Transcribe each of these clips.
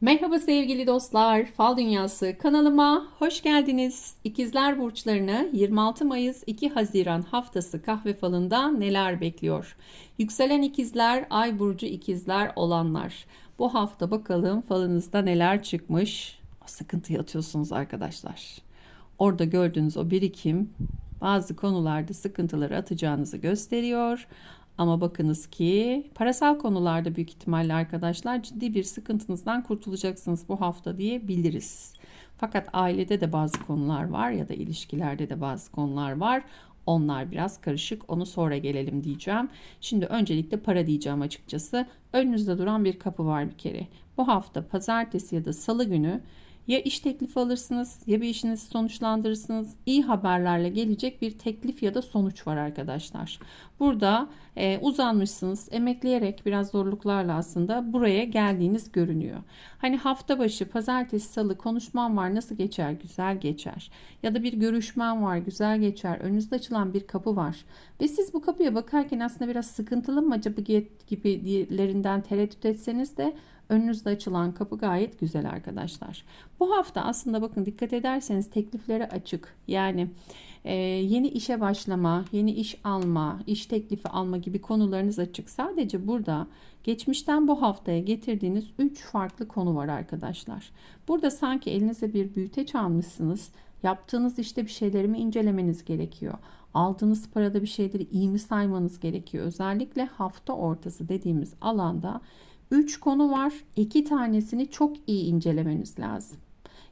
Merhaba sevgili dostlar, Fal Dünyası kanalıma hoş geldiniz. İkizler burçlarını 26 Mayıs 2 Haziran haftası kahve falında neler bekliyor? Yükselen ikizler, ay burcu ikizler olanlar. Bu hafta bakalım falınızda neler çıkmış? Sıkıntı yatıyorsunuz arkadaşlar. Orada gördüğünüz o birikim bazı konularda sıkıntıları atacağınızı gösteriyor. Ama bakınız ki parasal konularda büyük ihtimalle arkadaşlar ciddi bir sıkıntınızdan kurtulacaksınız bu hafta diyebiliriz. Fakat ailede de bazı konular var ya da ilişkilerde de bazı konular var. Onlar biraz karışık. Onu sonra gelelim diyeceğim. Şimdi öncelikle para diyeceğim açıkçası. Önünüzde duran bir kapı var bir kere. Bu hafta pazartesi ya da salı günü ya iş teklifi alırsınız ya bir işinizi sonuçlandırırsınız. İyi haberlerle gelecek bir teklif ya da sonuç var arkadaşlar. Burada e, uzanmışsınız emekleyerek biraz zorluklarla aslında buraya geldiğiniz görünüyor. Hani hafta başı pazartesi salı konuşmam var nasıl geçer güzel geçer. Ya da bir görüşmem var güzel geçer. Önünüzde açılan bir kapı var. Ve siz bu kapıya bakarken aslında biraz sıkıntılı mı acaba gibilerinden tereddüt etseniz de önünüzde açılan kapı gayet güzel arkadaşlar. Bu hafta aslında bakın dikkat ederseniz tekliflere açık. Yani e, yeni işe başlama, yeni iş alma, iş teklifi alma gibi konularınız açık. Sadece burada geçmişten bu haftaya getirdiğiniz 3 farklı konu var arkadaşlar. Burada sanki elinize bir büyüteç almışsınız. Yaptığınız işte bir şeyleri mi incelemeniz gerekiyor? Aldığınız parada bir şeyleri iyi mi saymanız gerekiyor? Özellikle hafta ortası dediğimiz alanda 3 konu var. 2 tanesini çok iyi incelemeniz lazım.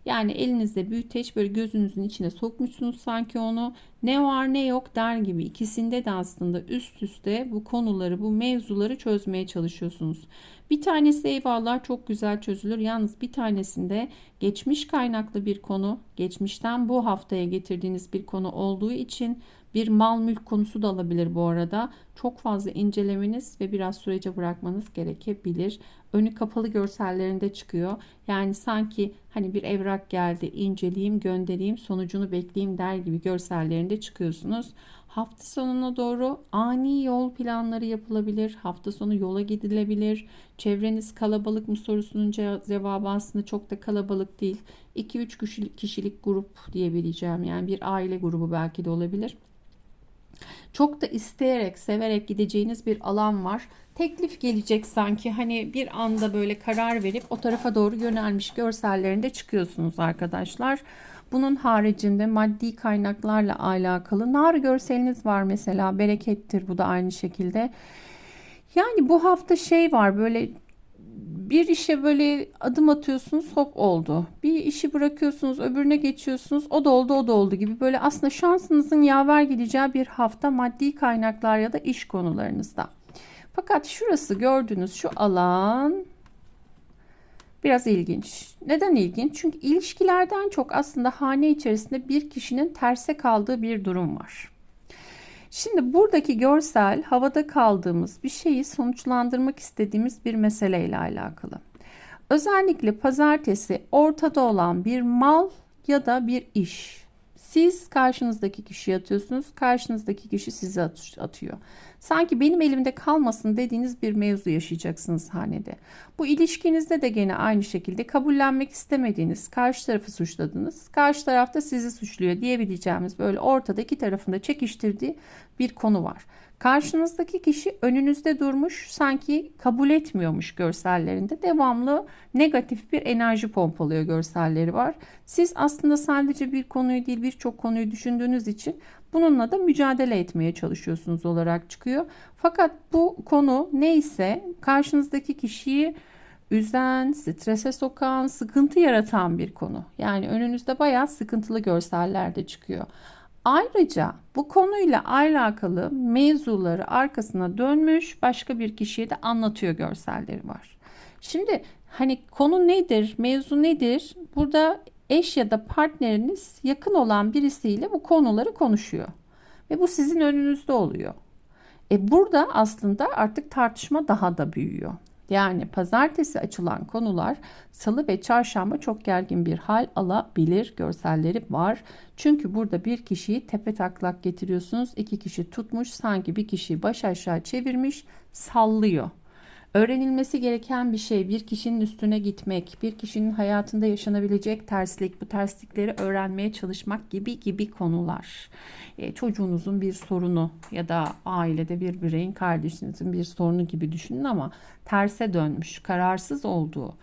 Yani elinizde büyüteç böyle gözünüzün içine sokmuşsunuz sanki onu ne var ne yok der gibi ikisinde de aslında üst üste bu konuları bu mevzuları çözmeye çalışıyorsunuz. Bir tanesi eyvallah çok güzel çözülür. Yalnız bir tanesinde geçmiş kaynaklı bir konu, geçmişten bu haftaya getirdiğiniz bir konu olduğu için bir mal mülk konusu da alabilir bu arada. Çok fazla incelemeniz ve biraz sürece bırakmanız gerekebilir. Önü kapalı görsellerinde çıkıyor. Yani sanki hani bir evrak geldi inceleyeyim göndereyim sonucunu bekleyeyim der gibi görsellerinde çıkıyorsunuz. Hafta sonuna doğru ani yol planları yapılabilir. Hafta sonu yola gidilebilir. Çevreniz kalabalık mı sorusunun cevabı aslında çok da kalabalık değil. 2-3 kişilik grup diyebileceğim. Yani bir aile grubu belki de olabilir. Çok da isteyerek, severek gideceğiniz bir alan var. Teklif gelecek sanki hani bir anda böyle karar verip o tarafa doğru yönelmiş görsellerinde çıkıyorsunuz arkadaşlar. Bunun haricinde maddi kaynaklarla alakalı nar görseliniz var mesela berekettir bu da aynı şekilde. Yani bu hafta şey var böyle bir işe böyle adım atıyorsunuz hop oldu. Bir işi bırakıyorsunuz öbürüne geçiyorsunuz o da oldu o da oldu gibi böyle aslında şansınızın yaver gideceği bir hafta maddi kaynaklar ya da iş konularınızda. Fakat şurası gördüğünüz şu alan biraz ilginç. Neden ilginç? Çünkü ilişkilerden çok aslında hane içerisinde bir kişinin terse kaldığı bir durum var. Şimdi buradaki görsel havada kaldığımız bir şeyi sonuçlandırmak istediğimiz bir meseleyle alakalı. Özellikle pazartesi ortada olan bir mal ya da bir iş siz karşınızdaki kişiye atıyorsunuz. Karşınızdaki kişi size atıyor. Sanki benim elimde kalmasın dediğiniz bir mevzu yaşayacaksınız hanede. Bu ilişkinizde de gene aynı şekilde kabullenmek istemediğiniz, karşı tarafı suçladınız. Karşı tarafta sizi suçluyor diyebileceğimiz böyle ortada iki tarafında çekiştirdiği bir konu var. Karşınızdaki kişi önünüzde durmuş sanki kabul etmiyormuş görsellerinde devamlı negatif bir enerji pompalıyor görselleri var. Siz aslında sadece bir konuyu değil birçok konuyu düşündüğünüz için bununla da mücadele etmeye çalışıyorsunuz olarak çıkıyor. Fakat bu konu neyse karşınızdaki kişiyi üzen, strese sokan, sıkıntı yaratan bir konu. Yani önünüzde bayağı sıkıntılı görseller de çıkıyor. Ayrıca bu konuyla alakalı mevzuları arkasına dönmüş başka bir kişiye de anlatıyor görselleri var. Şimdi hani konu nedir, mevzu nedir? Burada eş ya da partneriniz yakın olan birisiyle bu konuları konuşuyor. Ve bu sizin önünüzde oluyor. E burada aslında artık tartışma daha da büyüyor. Yani pazartesi açılan konular salı ve çarşamba çok gergin bir hal alabilir görselleri var. Çünkü burada bir kişiyi tepe taklak getiriyorsunuz. iki kişi tutmuş sanki bir kişiyi baş aşağı çevirmiş sallıyor. Öğrenilmesi gereken bir şey, bir kişinin üstüne gitmek, bir kişinin hayatında yaşanabilecek terslik, bu terslikleri öğrenmeye çalışmak gibi gibi konular. E, çocuğunuzun bir sorunu ya da ailede bir bireyin, kardeşinizin bir sorunu gibi düşünün ama terse dönmüş, kararsız olduğu,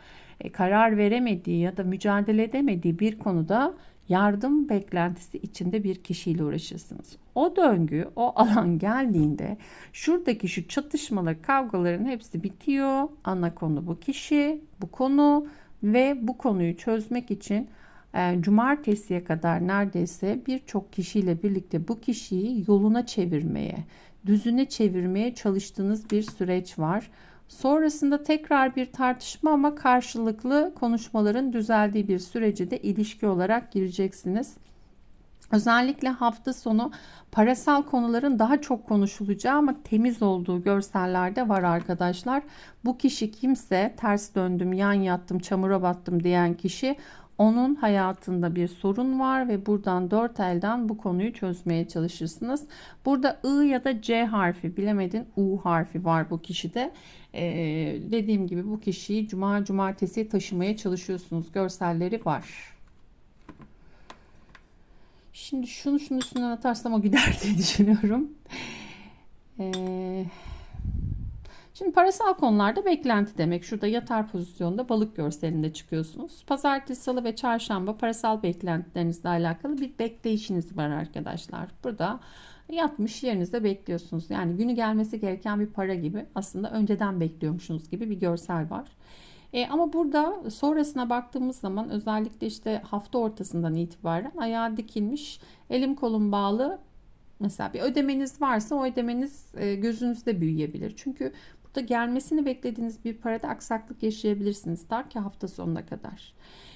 karar veremediği ya da mücadele edemediği bir konuda yardım beklentisi içinde bir kişiyle uğraşırsınız. O döngü, o alan geldiğinde şuradaki şu çatışmalı kavgaların hepsi bitiyor. Ana konu bu kişi, bu konu ve bu konuyu çözmek için e, cumartesiye kadar neredeyse birçok kişiyle birlikte bu kişiyi yoluna çevirmeye, düzüne çevirmeye çalıştığınız bir süreç var. Sonrasında tekrar bir tartışma ama karşılıklı konuşmaların düzeldiği bir sürece de ilişki olarak gireceksiniz. Özellikle hafta sonu parasal konuların daha çok konuşulacağı ama temiz olduğu görsellerde var arkadaşlar. Bu kişi kimse ters döndüm, yan yattım, çamura battım diyen kişi onun hayatında bir sorun var ve buradan dört elden bu konuyu çözmeye çalışırsınız. Burada I ya da C harfi bilemedin U harfi var bu kişide. Ee, dediğim gibi bu kişiyi cuma cumartesi taşımaya çalışıyorsunuz. Görselleri var. Şimdi şunu şunun üstünden atarsam o gider diye düşünüyorum. Eee Şimdi parasal konularda beklenti demek. Şurada yatar pozisyonda balık görselinde çıkıyorsunuz. Pazartesi, salı ve çarşamba parasal beklentilerinizle alakalı bir bekleyişiniz var arkadaşlar. Burada yatmış yerinizde bekliyorsunuz. Yani günü gelmesi gereken bir para gibi aslında önceden bekliyormuşsunuz gibi bir görsel var. E, ama burada sonrasına baktığımız zaman özellikle işte hafta ortasından itibaren ayağa dikilmiş, elim kolum bağlı Mesela bir ödemeniz varsa o ödemeniz e, gözünüzde büyüyebilir. Çünkü da gelmesini beklediğiniz bir parada aksaklık yaşayabilirsiniz ta ki hafta sonuna kadar.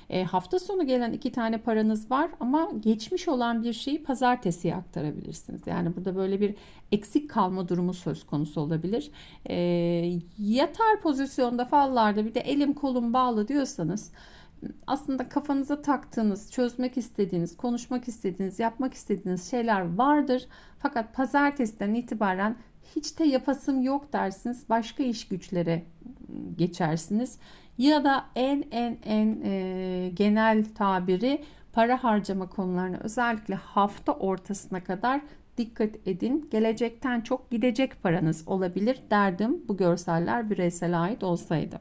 E, hafta sonu gelen iki tane paranız var ama geçmiş olan bir şeyi pazartesiye aktarabilirsiniz. Yani burada böyle bir eksik kalma durumu söz konusu olabilir. E, yatar pozisyonda fallarda bir de elim kolum bağlı diyorsanız aslında kafanıza taktığınız, çözmek istediğiniz, konuşmak istediğiniz, yapmak istediğiniz şeyler vardır. Fakat pazartesiden itibaren hiç de yapasım yok dersiniz. Başka iş güçlere geçersiniz. Ya da en en en e, genel tabiri para harcama konularına özellikle hafta ortasına kadar dikkat edin. Gelecekten çok gidecek paranız olabilir derdim bu görseller bireysele ait olsaydı.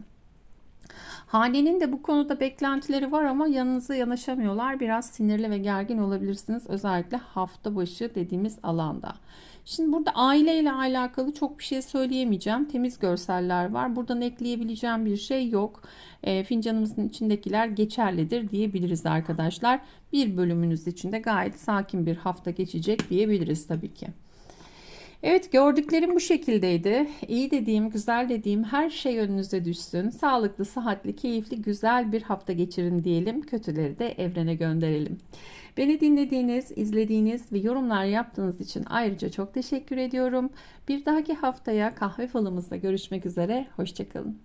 Hanenin de bu konuda beklentileri var ama yanınıza yanaşamıyorlar. Biraz sinirli ve gergin olabilirsiniz. Özellikle hafta başı dediğimiz alanda. Şimdi burada aile ile alakalı çok bir şey söyleyemeyeceğim. Temiz görseller var. Buradan ekleyebileceğim bir şey yok. E, fincanımızın içindekiler geçerlidir diyebiliriz arkadaşlar. Bir bölümünüz içinde gayet sakin bir hafta geçecek diyebiliriz tabii ki. Evet gördüklerim bu şekildeydi. İyi dediğim, güzel dediğim her şey önünüze düşsün. Sağlıklı, sıhhatli, keyifli, güzel bir hafta geçirin diyelim. Kötüleri de evrene gönderelim. Beni dinlediğiniz, izlediğiniz ve yorumlar yaptığınız için ayrıca çok teşekkür ediyorum. Bir dahaki haftaya kahve falımızda görüşmek üzere. Hoşçakalın.